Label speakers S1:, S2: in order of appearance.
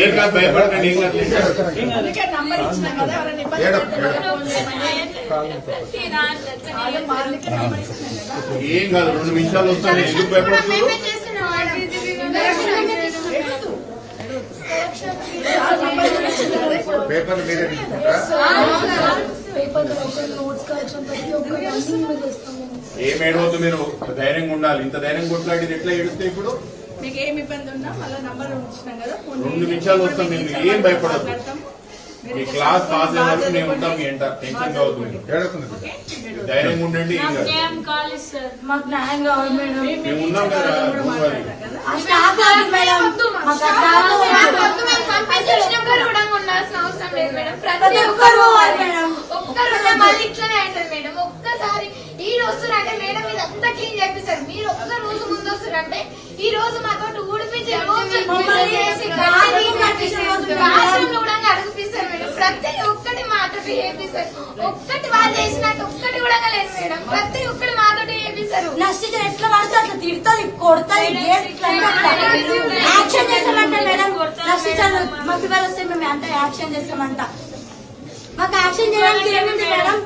S1: ఏం కాదు భయపడకండి ఏం కాదు ఏం కాదు రెండు నిమిషాలు వస్తాను ఎందుకు భయపడుతున్నారు పేపర్లు మీరే ఏం ఏడవద్దు మీరు? ధైర్యంగా ఉండాలి. ఇంత ధైర్యం కొట్లాడి ఎట్లా ఏడుస్తే ఇప్పుడు?
S2: మీకు ఏం ఇబ్బంది ఉన్నా మళ్ళీ నంబర్ ఇచ్చినాం కదా ఫోన్
S1: రెండు. నిమిషాలు వస్తాం మేము
S2: టీచర్
S1: ఏం.
S2: మీరు
S1: మీ క్లాస్ పాస్ అయ్యే వరకు మేము ఉంటాం మీ
S2: చదువుకోండి.
S1: ఎంట టెన్షన్? మీరు ధైర్యంగా ఉండండి
S3: మాకు
S1: మేము ఉన్నాం కదా,
S3: స్టాఫ్ వద్దు మేడం మాకు. ప్రతి ఒక్కరు పోవాలి మేడం
S4: ఒక్కసారి ఈ రోజు అంటే మేడం ఇది అంతా క్లీన్ చేపిస్తారు మీరు ఒక్క రోజు ముందు వస్తారంటే ఈ రోజు మాతో ఊడిపించే కూడా అడుగుపిస్తారు మేడం. ప్రతి ఒక్కటి మాతో చేపిస్తారు ఒక్కటి వాళ్ళు చేసినట్టు ఒక్కటి కూడా లేదు మేడం. ప్రతి ఒక్కటి మాతో చేపిస్తారు
S3: ఎట్లా పడితే అట్లా తిడుతుంది కొడుతుంది. యాక్షన్ చేస్తామంట మేడం మాకు ఇవాళ వస్తే మేము అంటే యాక్షన్ చేస్తామంట. మాకు యాక్షన్ చేయడానికి ఏముంది మేడం?